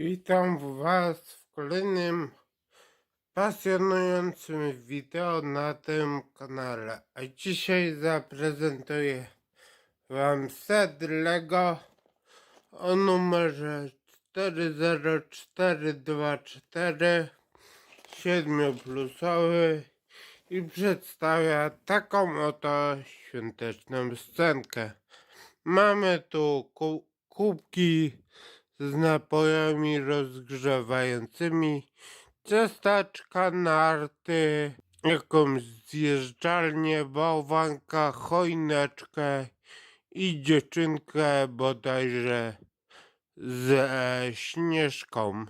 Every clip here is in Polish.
Witam Was w kolejnym pasjonującym wideo na tym kanale. A dzisiaj zaprezentuję Wam set Lego o numerze 40424 7-plusowy i przedstawia taką oto świąteczną scenkę. Mamy tu ku- kubki z napojami rozgrzewającymi, ciastaczka, narty, jakąś zjeżdżalnię, bałwanka, choineczkę i dziewczynkę bodajże ze śnieżką.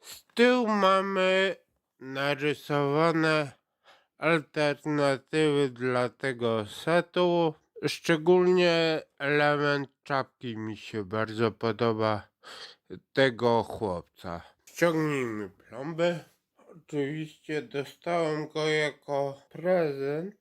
Z tyłu mamy narysowane alternatywy dla tego setu. Szczególnie element czapki mi się bardzo podoba tego chłopca. Ściągnijmy plomby. Oczywiście dostałem go jako prezent.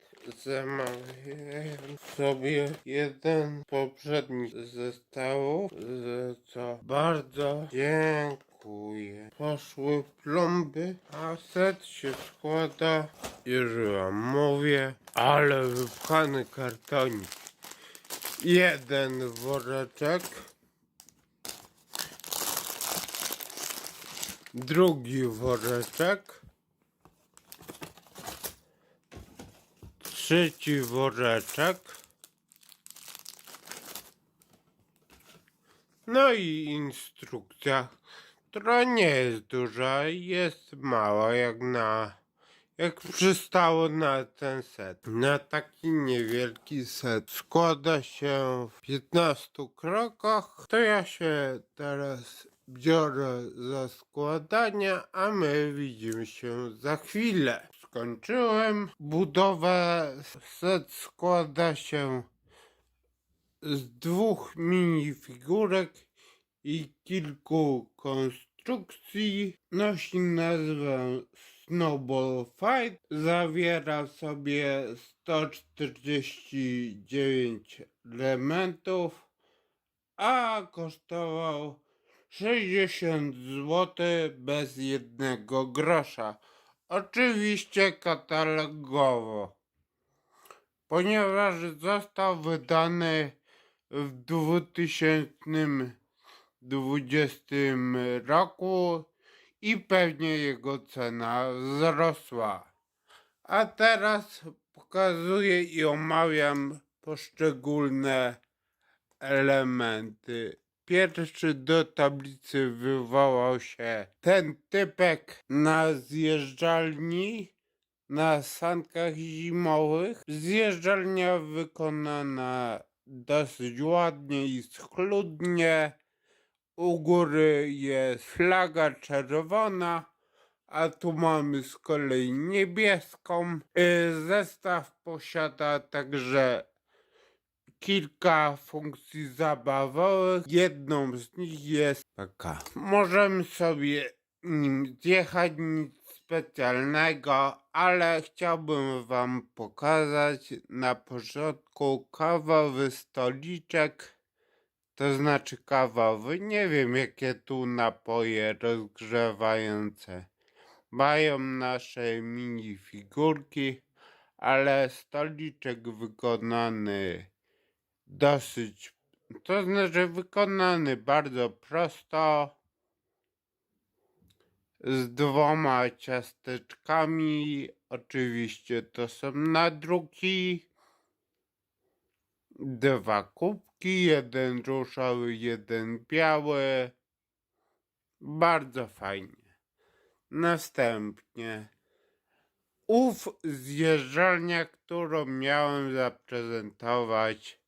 Zamawiałem sobie jeden poprzedni zestawów, za co bardzo dziękuję. Poszły plomby, a set się składa, już wam mówię, ale wypchany kartonik. Jeden woreczek. Drugi woreczek. Trzeci woreczek. No i instrukcja, która nie jest duża, jest mała jak na jak przystało na ten set. Na taki niewielki set składa się w 15 krokach. To ja się teraz biorę za składanie, a my widzimy się za chwilę. Skończyłem budowę. Set składa się z dwóch minifigurek i kilku konstrukcji. Nosi nazwę Snowball Fight. Zawiera sobie 149 elementów, a kosztował 60 zł bez jednego grosza. Oczywiście katalogowo ponieważ został wydany w 2020 roku i pewnie jego cena wzrosła. A teraz pokazuję i omawiam poszczególne elementy. Pierwszy do tablicy wywołał się ten typek na zjeżdżalni na sankach zimowych. Zjeżdżalnia wykonana dosyć ładnie i schludnie. U góry jest flaga czerwona, a tu mamy z kolei niebieską. Y, Zestaw posiada także kilka funkcji zabawowych. Jedną z nich jest taka. Możemy sobie nim zjechać nic specjalnego, ale chciałbym wam pokazać na początku kawowy stoliczek. To znaczy kawowy. Nie wiem jakie tu napoje rozgrzewające mają nasze minifigurki, ale stoliczek wykonany dosyć, to znaczy wykonany bardzo prosto, z dwoma ciasteczkami. Oczywiście to są nadruki. Dwa kubki, jeden różowy, jeden biały. Bardzo fajnie. Następnie ów zjeżdżalnia, którą miałem zaprezentować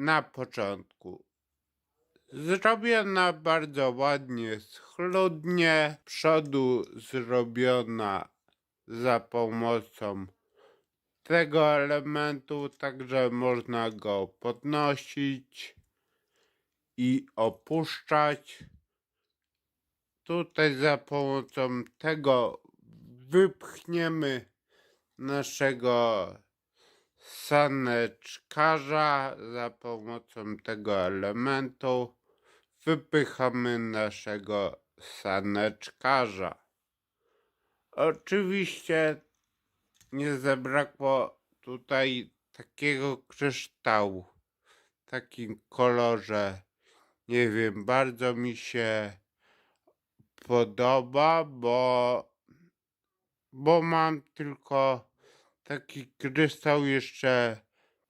na początku. Zrobiona bardzo ładnie, schludnie. Przodu zrobiona za pomocą tego elementu, także można go podnosić i opuszczać. Tutaj za pomocą tego wypchniemy naszego saneczkarza za pomocą tego elementu. wypychamy naszego saneczkarza. Oczywiście nie zabrakło tutaj takiego kryształu w takim kolorze. Nie wiem, bardzo mi się podoba, bo, bo mam tylko taki kryształ jeszcze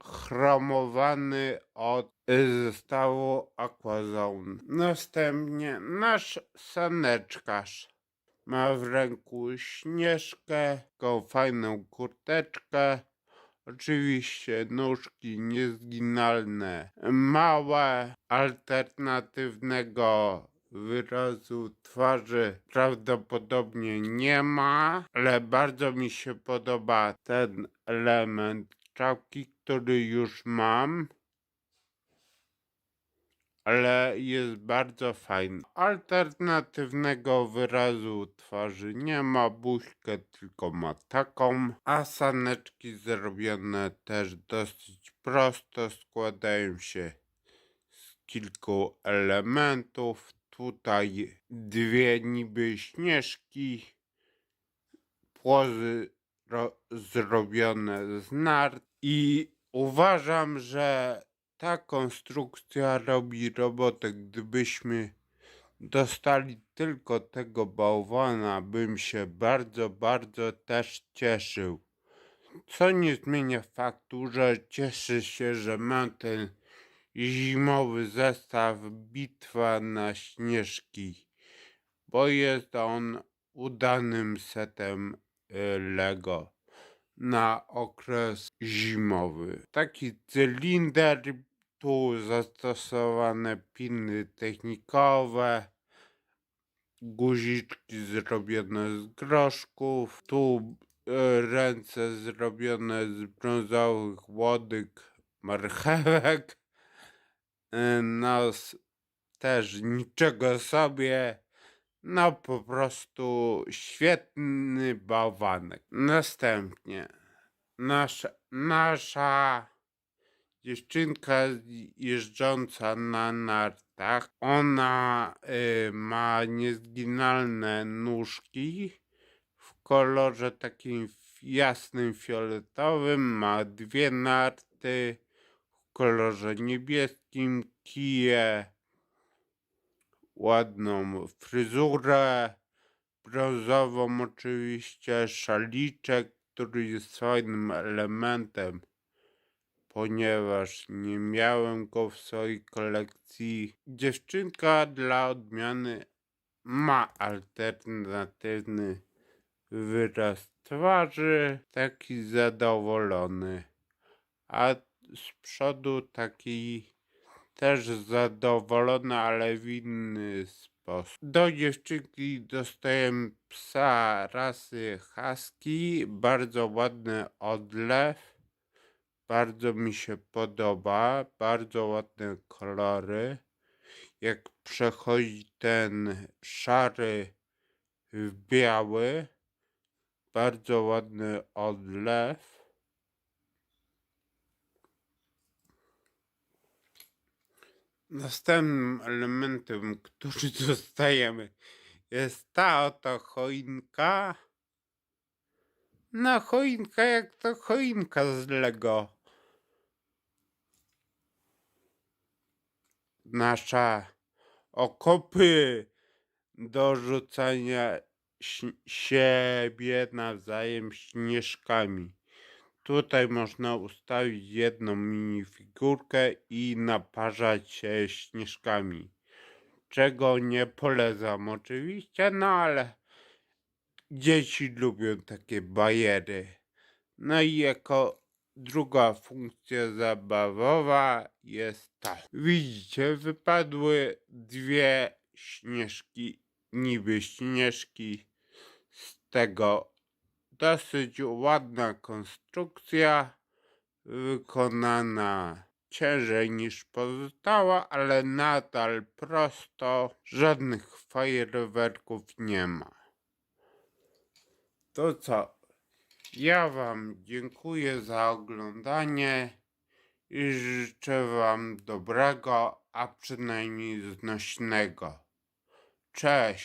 chromowany od y, zestawu Aquazone. Następnie nasz saneczkarz ma w ręku śnieżkę, taką fajną kurteczkę. Oczywiście nóżki niezginalne, małe, alternatywnego wyrazu twarzy prawdopodobnie nie ma, ale bardzo mi się podoba ten element czapki, który już mam. Ale jest bardzo fajny. Alternatywnego wyrazu twarzy nie ma, buźkę tylko ma taką, a saneczki zrobione też dosyć prosto, składają się z kilku elementów. Tutaj dwie niby śnieżki, płozy ro- zrobione z nart i uważam, że ta konstrukcja robi robotę. Gdybyśmy dostali tylko tego bałwana, bym się bardzo, bardzo też cieszył. Co nie zmienia faktu, że cieszę się, że mam ten zimowy zestaw Bitwa na Śnieżki, bo jest on udanym setem y, Lego na okres zimowy. Taki cylinder, tu zastosowane piny technikowe, guziczki zrobione z groszków, tu e, ręce zrobione z brązowych łodyg, marchewek, e, nos też niczego sobie, no po prostu świetny bałwanek. Następnie nasza, nasza dziewczynka jeżdżąca na nartach, ona y, ma niezginalne nóżki w kolorze takim jasnym fioletowym, ma dwie narty kolorze niebieskim, kije, ładną fryzurę, brązową oczywiście, szaliczek, który jest fajnym elementem ponieważ nie miałem go w swojej kolekcji. Dziewczynka dla odmiany ma alternatywny wyraz twarzy, taki zadowolony, a z przodu taki też zadowolony, ale w inny sposób. Do dziewczynki dostałem psa rasy husky, bardzo ładny odlew. Bardzo mi się podoba, bardzo ładne kolory. Jak przechodzi ten szary w biały, bardzo ładny odlew. Następnym elementem, który dostajemy, jest ta oto choinka. No, choinka jak to choinka z Lego. Nasza okopy do rzucania siebie nawzajem śnieżkami. Tutaj można ustawić jedną minifigurkę i naparzać się śnieżkami. Czego nie polecam oczywiście, no ale dzieci lubią takie bajery. No i jako druga funkcja zabawowa jest ta. Widzicie, wypadły dwie śnieżki, niby śnieżki z tego dosyć ładna konstrukcja, wykonana ciężej niż pozostała, ale nadal prosto, żadnych fajerwerków nie ma. To co? Ja Wam dziękuję za oglądanie i życzę Wam dobrego a przynajmniej znośnego. Cześć.